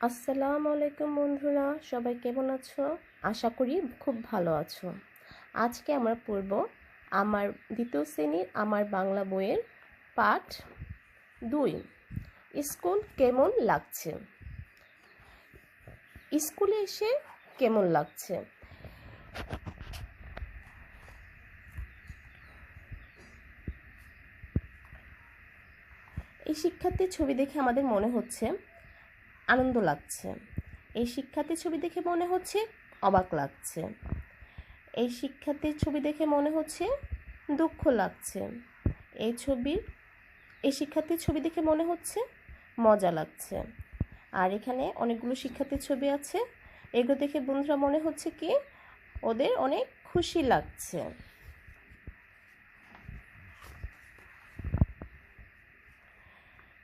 আসসালামু আলাইকুম বন্ধুরা, সবাই কেমন আছো? আশা করি খুব ভালো আছো। আজকে আমরা পড়ব আমার দ্বিতীয় শ্রেণির আমার বাংলা বইয়ের পাঠ দুই, স্কুল কেমন লাগছে? স্কুলে এসে কেমন লাগছে? এই শিক্ষার্থীর ছবি দেখে আমাদের মনে হচ্ছে আনন্দ লাগছে। এই শিক্ষার্থীর ছবি দেখে মনে হচ্ছে অবাক লাগছে। এই শিক্ষার্থীর ছবি দেখে মনে হচ্ছে দুঃখ লাগছে। এই ছবির এই শিক্ষার্থীর ছবি দেখে মনে হচ্ছে মজা লাগছে। আর এখানে অনেকগুলো শিক্ষার্থীর ছবি আছে। এগুলো দেখে বন্ধুরা মনে হচ্ছে কি ওদের অনেক খুশি লাগছে।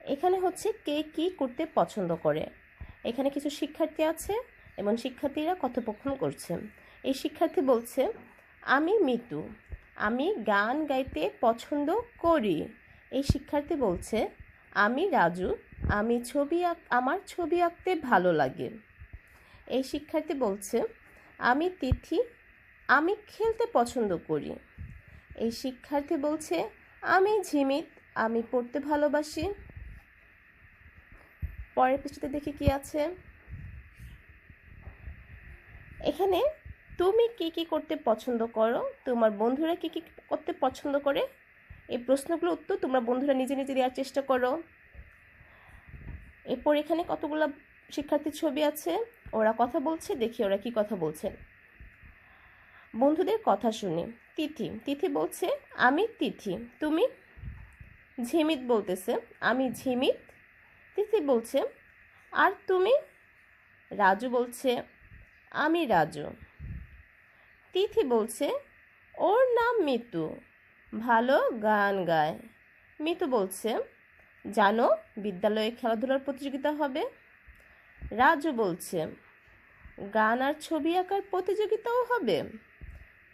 এখানে হচ্ছে কে কি করতে পছন্দ করে। এখানে কিছু শিক্ষার্থী আছে এবং শিক্ষার্থীরা কথোপকথন করছে। এই শিক্ষার্থী বলছে, আমি মিতু, আমি গান গাইতে পছন্দ করি। এই শিক্ষার্থী বলছে, আমি রাজু, আমি ছবি আঁক, আমার ছবি আঁকতে ভালো লাগে। এই শিক্ষার্থী বলছে, আমি তিথি, আমি খেলতে পছন্দ করি। এই শিক্ষার্থী বলছে, আমি ঝিমিত, আমি পড়তে ভালোবাসি। পরের পৃষ্ঠাতে দেখি কি আছে। এখানে তুমি কি কি করতে পছন্দ করো? তোমার বন্ধুরা কি কি করতে পছন্দ করে? এই প্রশ্নগুলো উত্তর তোমরা বন্ধুরা নিজে নিজে দেওয়ার চেষ্টা করো। এরপর এখানে কতগুলো শিক্ষার্থীর ছবি আছে? ওরা কথা বলছে, দেখি ওরা কি কথা বলছে। বন্ধুদের কথা শুনে। তিথি। তিথি বলছে, আমি তিথি। তুমি ঝিমিত বলতেছে। আমি ঝিমিত তিথি বলছে, আর তুমি? রাজু বলছে, আমি রাজু। তিথি বলছে, ওর নাম মিতু। ভালো গান গায়। মিতু বলছে, জানো, বিদ্যালয়ে খেলাধুলার প্রতিযোগিতা হবে? রাজু বলছে, গান আর ছবি আঁকার প্রতিযোগিতাও হবে?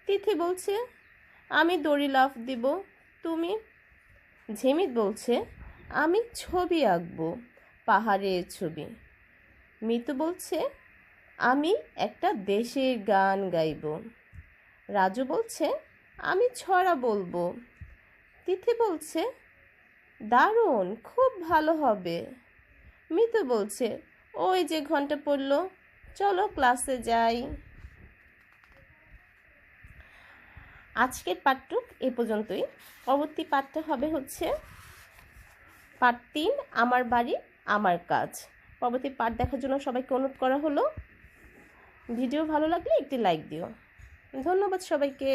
তিথি বলছে, আমি দড়ি লাফ দিব, তুমি? ঝিমিত বলছে আমি ছবি আঁকবো, পাহাড়ের ছবি। মিতু বলছে, আমি একটা দেশের গান গাইব। রাজু বলছে, আমি ছড়া বলব। তিথি বলছে, দারুণ, খুব ভালো হবে। মিতু বলছে, ওই যে ঘণ্টা পড়ল, চলো ক্লাসে যাই। আজকের পাঠটুক এ পর্যন্তই। পরবর্তী পাঠটা হবে হচ্ছে পার্ট তিন, আমার বাড়ি, আমার কাজ। পরবর্তী পার্ট দেখার জন্য সবাইকে অনুরোধ করা হলো। ভিডিও ভালো লাগলে একটি লাইক দিও। ধন্যবাদ সবাইকে।